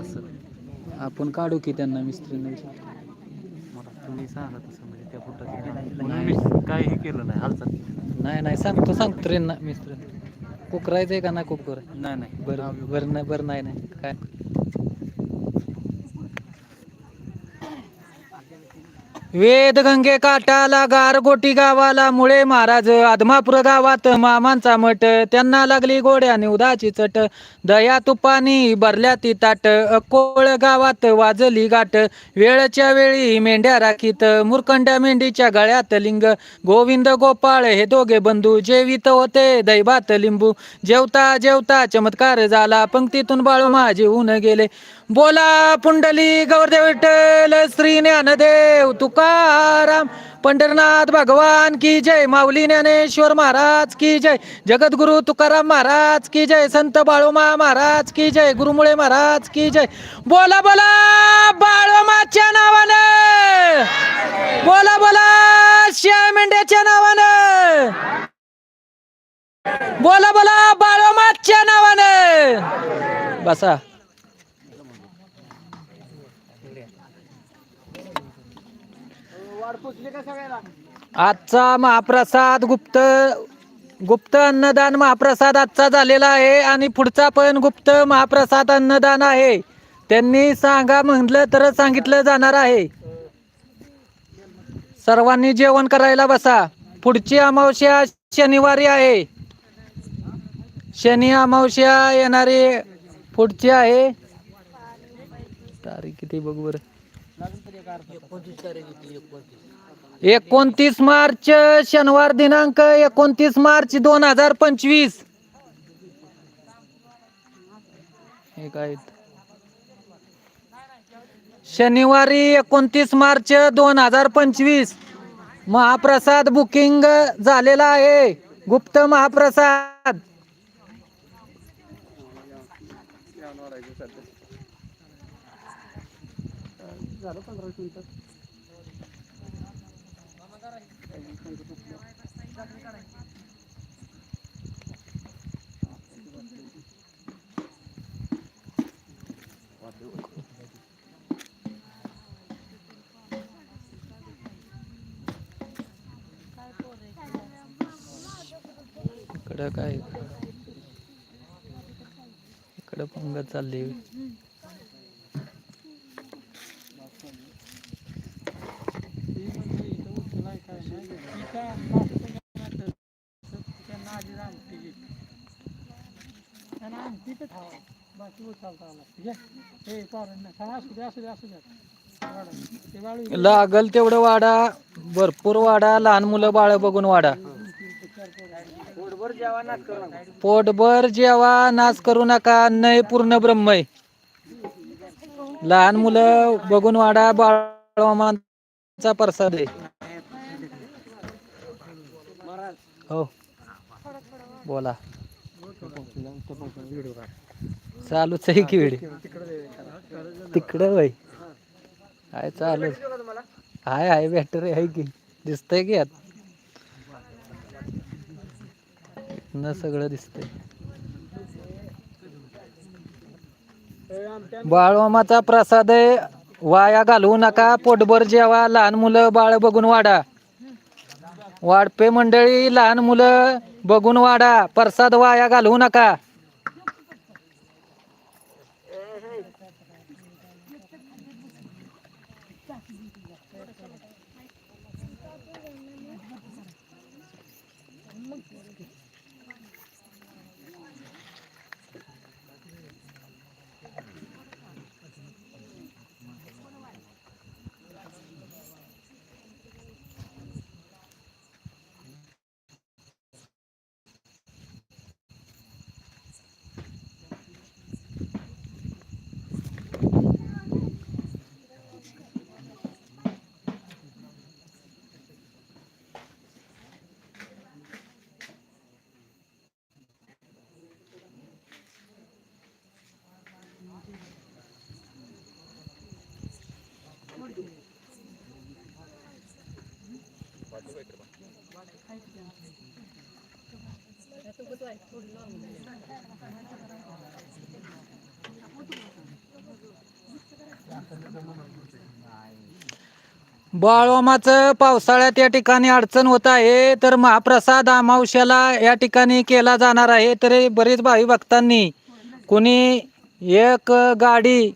असं. आपण काढू की त्यांना मिस्त्रीनं मला तुम्ही सांगा तसं म्हणजे त्या फुटाचं काहीही केलं नाही हालचाल नाही. नाही सांगतो सांगतो रे ना मिस्त्री कुकरायचंय का नाही कुकर? नाही नाही. बरं बरं नाही बरं नाही नाही. काय? वेदगंगे काटाला गारगोटी गावाला मुळे महाराज आदमापूर गावात मामांचा मठ. त्यांना लागली गोड्याने उदाची चट. दया तुपानी भरल्या ती ताट. अकोळ गावात वाजली गाठ. वेळच्या वेळी मेंढ्या राखीत. मुरकंड्या मेंढीच्या गळ्यात लिंग. गोविंद गोपाळ हे दोघे बंधू. जेवित होते दैवात लिंबू. जेवता जेवता चमत्कार झाला. पंक्तीतून बाळू माझे ऊन गेले. बोला पुंडली गौरदेव विठ्ठल श्री ज्ञानदेव तुका तुकाराम. पंढरनाथ भगवान की जय. माऊली ज्ञानेश्वर महाराज की जय. जगद्गुरु तुकाराम महाराज की जय. संत बाळोमा महाराज की जय. गुरुमुळे महाराज की जय. बोला बोला बाळोमाच्या नावानं. बोला बोला श्या मेंढ्याच्या नावानं. बोला बोला बाळोमाच्या नावानं. बसा. आजचा महाप्रसाद गुप्त गुप्त अन्नदान महाप्रसाद आजचा झालेला आहे आणि पुढचा पण गुप्त महाप्रसाद अन्नदान आहे. त्यांनी सांगा म्हटलं तर सांगितलं जाणार आहे. सर्वांनी जेवण करायला बसा. पुढची अमावस्या शनिवारी आहे. शनी अमावस्या येणारी पुढची आहे. तारीख किती बघ बरं. एकोणतीस मार्च शनिवार दिनांक एकोणतीस मार्च दोन हजार पंचवीस. शनिवारी एकोणतीस मार्च दोन हजार पंचवीस. महाप्रसाद बुकिंग झालेला आहे. गुप्त महाप्रसाद. इकडं काय? इकडं पंगत चालली. लागल तेवढं वाडा भरपूर वाडा लहान मुलं बाळ बघून वाडा. पोटभर जेवा नाच करू नका नय पूर्ण ब्रह्मय. लहान मुलं बघून वाडा बाळमाचा प्रसाद आहे. हो. बोला. चालूच आहे की वेळ तिकडं बाई आहे चालू आहे. आहे बॅटरी आहे की. दिसतंय की यात? न सगळं दिसतंय. बाळवामाचा प्रसाद वाया घालवू नका. पोटभर जेवा. लहान मुलं बाळ बघून वाडा. वाढपे मंडळी लहान मुलं बघून वाडा. प्रसाद वाया घालवू नका. बाळोमाच पावसाळ्यात या ठिकाणी अडचण होत आहे तर महाप्रसाद अमावश्याला या ठिकाणी केला जाणार आहे तरी बरेच भावी भक्तांनी कुणी एक गाडी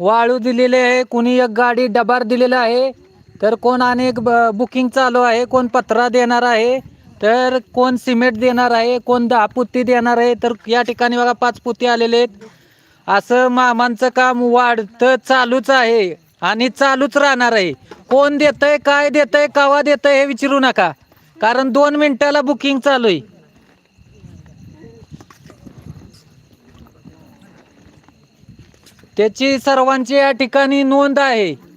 वाळू दिलेली आहे कुणी एक गाडी डबार दिलेला आहे. तर कोण अनेक ब- बुकिंग चालू आहे कोण पत्रा देणार आहे तर कोण सिमेंट देणार आहे कोण दहा पुत्ती देणार आहे तर या ठिकाणी बघा पाच पुत्ती आलेले आहेत. असं मामांचं काम वाढतं चालूच आहे आणि चालूच राहणार आहे. कोण देतंय काय देतंय कवा देतंय हे विचारू नका. कारण दोन मिनिटाला बुकिंग चालू आहे. त्याची सर्वांची या ठिकाणी नोंद आहे.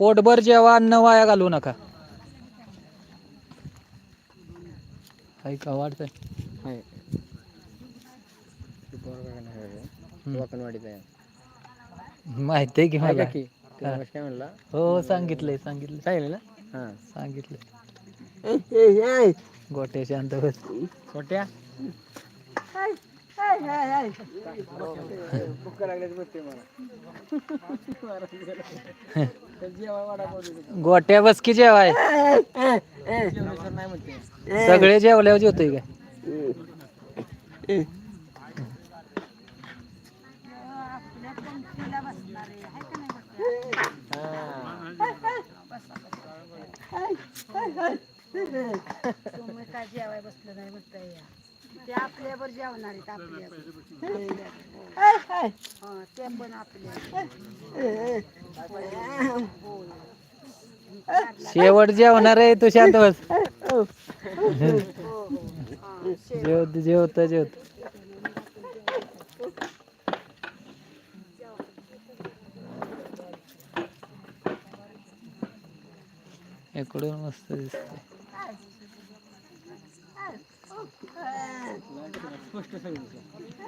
पोटभर जेव्हा अन्न वाया घालवू नका. हाय का आहे माहिती आहे. की मला? काय म्हणला? हो सांगितलंय सांगितलं सांगितलं ना? हां. सांगितलंय. गोटे शांत बस. गोट्या बसकी जेवाय सगळे जेवल्यावर जेवतोय काय तुम्ही काय जेवाय बसलं नाही म्हणताय या. ते आपल्यावर जेवणार आहेत आपल्या ते पण आपल्या शेवट जेवणार आहे तू शांत बस. जेवत जेवत जेवत. इकडून मस्त दिसतंय. स्पष्ट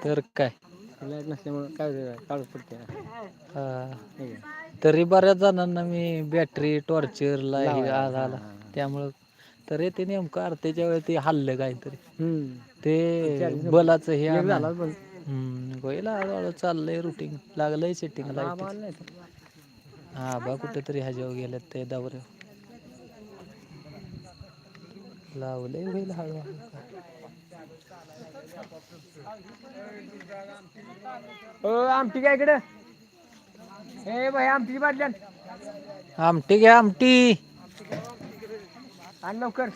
तर काय? लाइट नसल्यामुळं काय काळोख पडते. तरी बऱ्याच जणांना मी बॅटरी लावायला, आज आला. त्यामुळं तरी ते नेमकं आरतीच्या वेळी ते हल्लं काहीतरी. ते बलाचं हे. झाला चाललंय रुटीन लागलंय सेटिंग हा बा कुठेतरी ह्याच्यावर गेल्यात ते दौरे लावलंय होईल ओ आमटी काय इकडे. हे भाई आमटी बाटल्या आमटी घ्या आमटी. आण लवकर.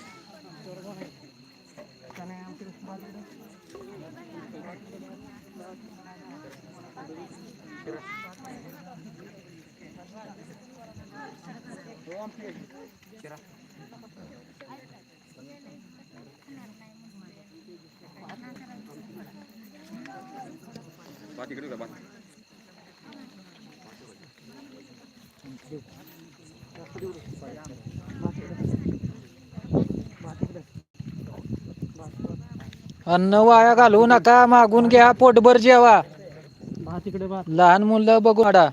अन्न वाया घालवू नका मागून घ्या पोटभर जेवा. भात इकडे भात. लहान मुलं बघू आडा.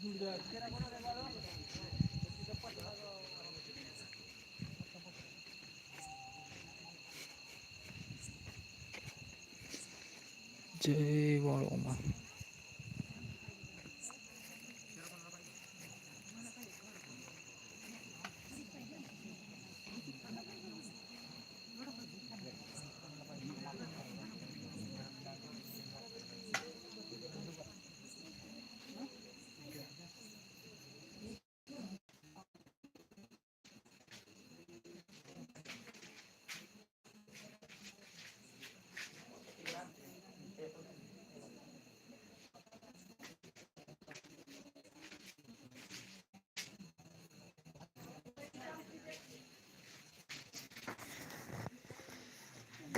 इकडं